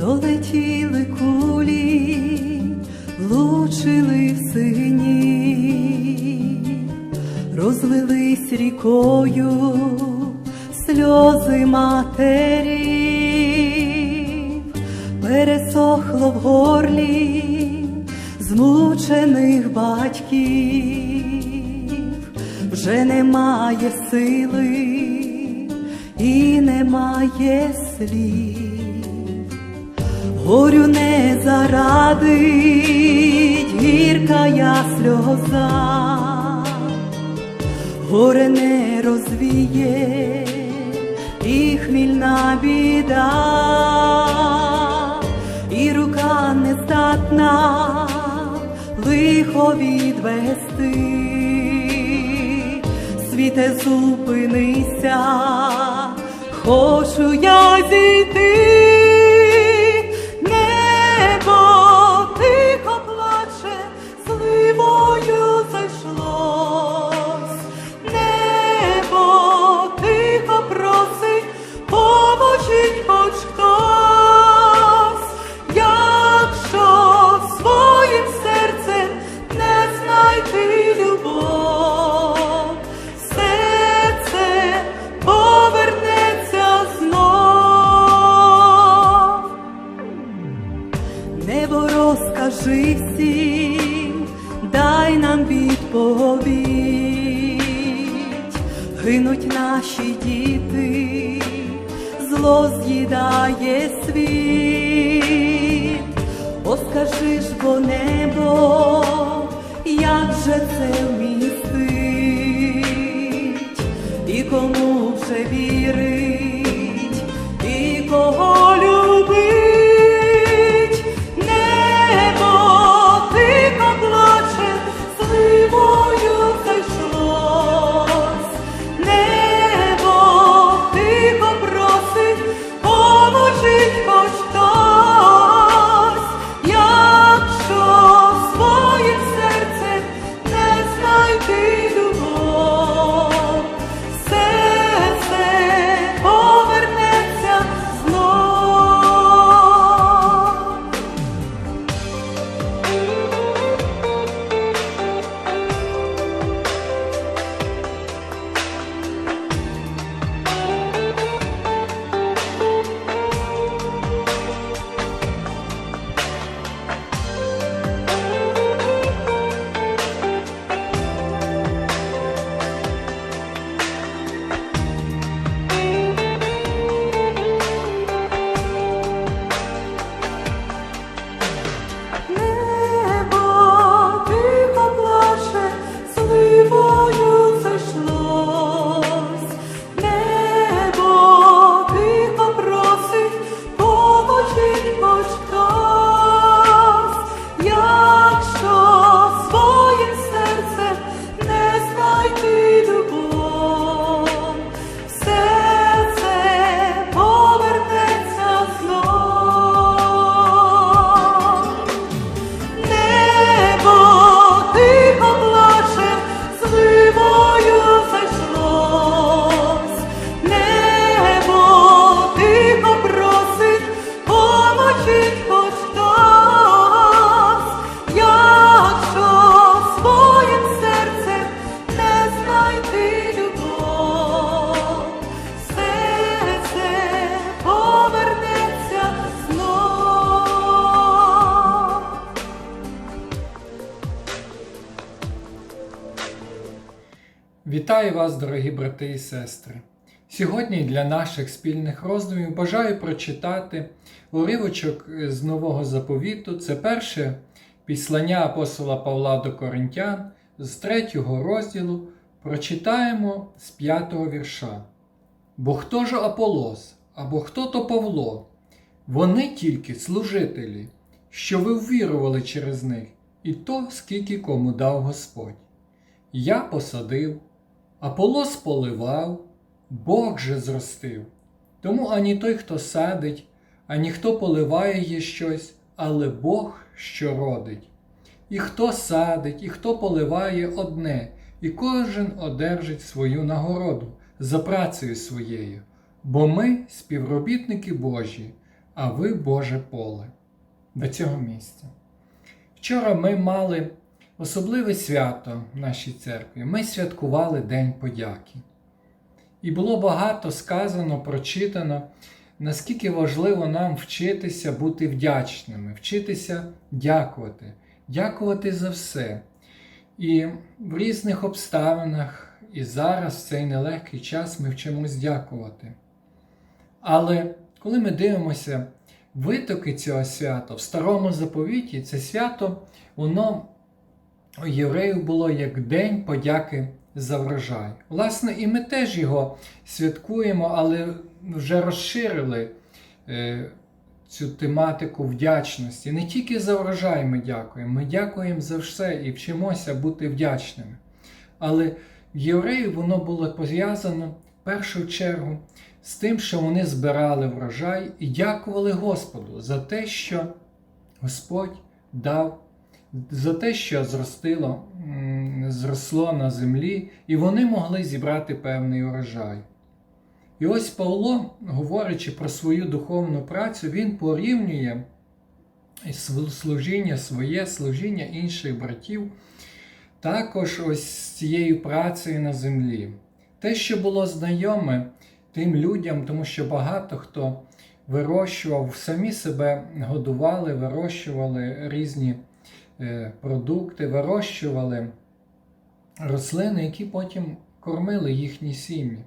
долетіли кулі, влучили в сині, розлились рікою сльози матерів, пересохло в горлі змучених батьків, вже немає сили і немає слів. Горю не зарадить гірка я сльоза, горе не розвіє і хмільна біда, і рука не здатна лихо відвести. Світе зупинися, хочу я світ, О, скажи ж бо небо, як же це вмістить, і кому вже вірить, і кого любить, Вітаю вас, дорогі брати і сестри! Сьогодні для наших спільних роздумів бажаю прочитати уривочок з Нового заповіту. Це перше післання апостола Павла до Коринтян з третього розділу. Прочитаємо з п'ятого вірша. Бо хто ж Аполос, або хто то Павло? Вони тільки служителі, що ви ввірували через них, і то, скільки кому дав Господь. Я посадив, Аполос поливав, Бог же зростив. Тому ані той, хто садить, ані хто поливає є щось, але Бог, що родить. І хто садить, і хто поливає одне, і кожен одержить свою нагороду за працею своєю, бо ми співробітники Божі, а ви Боже поле до цього місця. Вчора ми мали особливе свято в нашій церкві. Ми святкували День подяки. І було багато сказано, прочитано, наскільки важливо нам вчитися бути вдячними, вчитися дякувати, дякувати за все. І в різних обставинах, і зараз, в цей нелегкий час, ми вчимось дякувати. Але коли ми дивимося витоки цього свята в старому заповіті, це свято, воно у євреїв було як День подяки за врожай. Власне, і ми теж його святкуємо, але вже розширили е, цю тематику вдячності. Не тільки за врожай ми дякуємо, ми дякуємо за все і вчимося бути вдячними. Але в євреїв воно було пов'язано в першу чергу з тим, що вони збирали врожай і дякували Господу за те, що Господь дав, за те, що зростило, зросло на землі, і вони могли зібрати певний урожай. І ось Павло, говорячи про свою духовну працю, він порівнює служіння своє, служіння інших братів, також ось з цією працею на землі. Те, що було знайоме тим людям, тому що багато хто вирощував, самі себе годували, вирощували різні продукти, вирощували рослини, які потім кормили їхні сім'ї.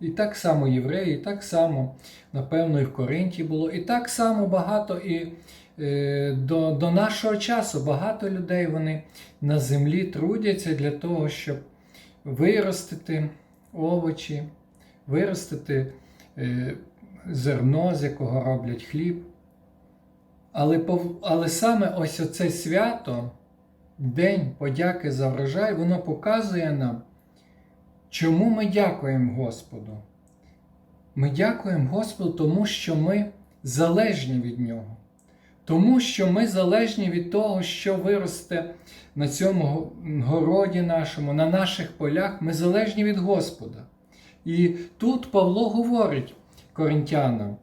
І так само євреї, і так само, напевно, і в Коринті було, і так само багато і е, до, до нашого часу багато людей вони на землі трудяться для того, щоб виростити овочі, виростити е, зерно, з якого роблять хліб. Але, але саме ось оце свято, День подяки за врожай, воно показує нам, чому ми дякуємо Господу. Ми дякуємо Господу, тому що ми залежні від Нього. Тому що ми залежні від того, що виросте на цьому городі нашому, на наших полях, ми залежні від Господа. І тут Павло говорить коринтянам,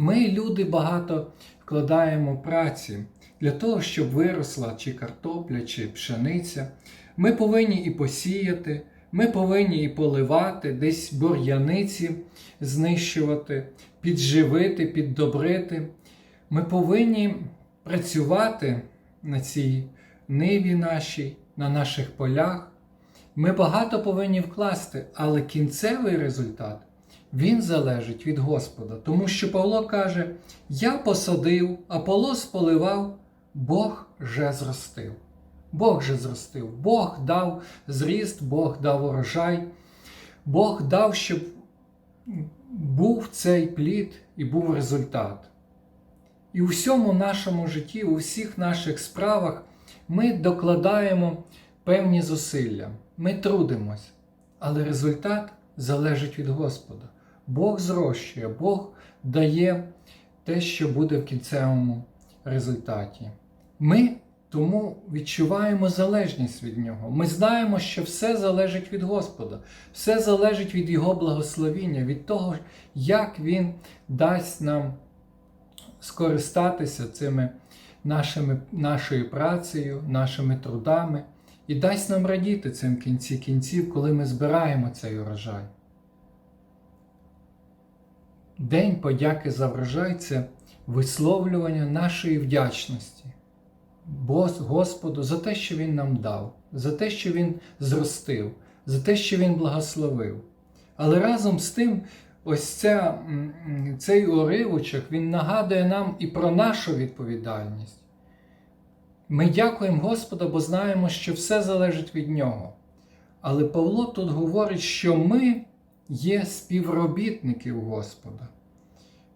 ми, люди, багато вкладаємо праці для того, щоб виросла чи картопля, чи пшениця. Ми повинні і посіяти, ми повинні і поливати, десь бур'яниці знищувати, підживити, піддобрити. Ми повинні працювати на цій ниві нашій, на наших полях. Ми багато повинні вкласти, але кінцевий результат він залежить від Господа. Тому що Павло каже: Я посадив, Аполос поливав, Бог же зростив. Бог же зростив, Бог дав зріст, Бог дав урожай, Бог дав, щоб був цей плід і був результат. І у всьому нашому житті, у всіх наших справах ми докладаємо певні зусилля, ми трудимось, але результат залежить від Господа. Бог зрощує, Бог дає те, що буде в кінцевому результаті. Ми тому відчуваємо залежність від Нього. Ми знаємо, що все залежить від Господа, все залежить від Його благословіння, від того, як Він дасть нам скористатися цими нашими, нашою працею, нашими трудами і дасть нам радіти цим кінці кінців, коли ми збираємо цей урожай. День подяки за врожай це висловлювання нашої вдячності Господу за те, що Він нам дав, за те, що Він зростив, за те, що Він благословив. Але разом з тим, ось ця, цей уривочок він нагадує нам і про нашу відповідальність. Ми дякуємо Господу, бо знаємо, що все залежить від Нього. Але Павло тут говорить, що ми є співробітники у Господа.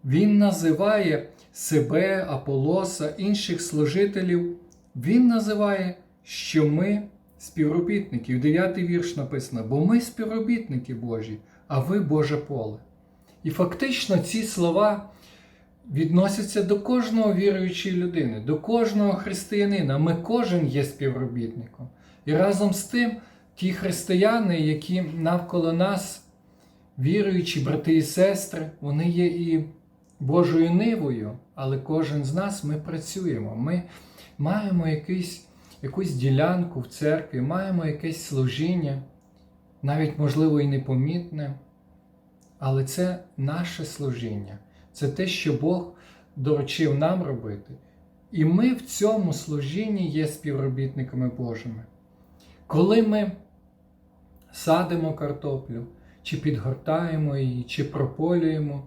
Він називає себе, Аполоса, інших служителів. Він називає, що ми співробітники. В 9 вірш написано, бо ми співробітники Божі, а ви Боже поле. І фактично ці слова відносяться до кожного віруючої людини, до кожного християнина. Ми кожен є співробітником. І разом з тим, ті християни, які навколо нас, віруючі брати і сестри, вони є і Божою нивою, але кожен з нас ми працюємо. Ми маємо якийсь, якусь ділянку в церкві, маємо якесь служіння, навіть, можливо, і непомітне. Але це наше служіння, це те, що Бог доручив нам робити. І ми в цьому служінні є співробітниками Божими. Коли ми садимо картоплю, чи підгортаємо її, чи прополюємо,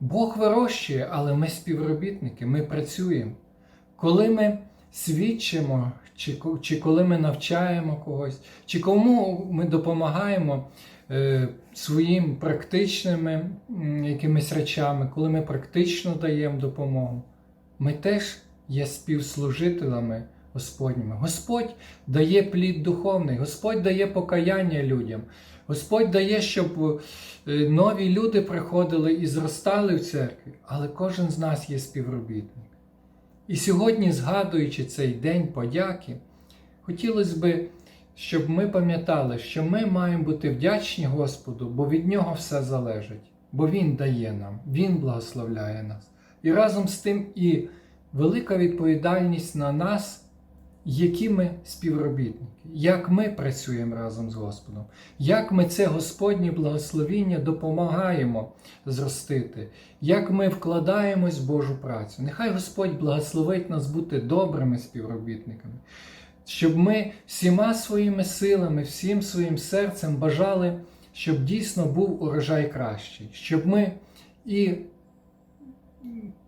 Бог вирощує, але ми співробітники, ми працюємо. Коли ми свідчимо, чи, чи коли ми навчаємо когось, чи кому ми допомагаємо е, своїм практичними м, якимись речами, коли ми практично даємо допомогу, ми теж є співслужителями Господніми. Господь дає плід духовний, Господь дає покаяння людям, Господь дає, щоб е, нові люди приходили і зростали в церкві, але кожен з нас є співробітник. І сьогодні, згадуючи цей день подяки, хотілося би, щоб ми пам'ятали, що ми маємо бути вдячні Господу, бо від нього все залежить, бо Він дає нам, Він благословляє нас. І разом з тим і велика відповідальність на нас, які ми співробітники, як ми працюємо разом з Господом, як ми це Господнє благословіння допомагаємо зростити, як ми вкладаємось в Божу працю. Нехай Господь благословить нас бути добрими співробітниками, щоб ми всіма своїми силами, всім своїм серцем бажали, щоб дійсно був урожай кращий, щоб ми і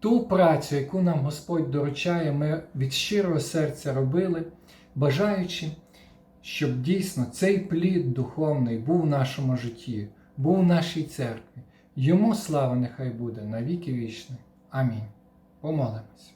ту працю, яку нам Господь доручає, ми від щирого серця робили, бажаючи, щоб дійсно цей плід духовний був в нашому житті, був в нашій церкві. Йому слава нехай буде на віки вічні. Амінь. Помолимось.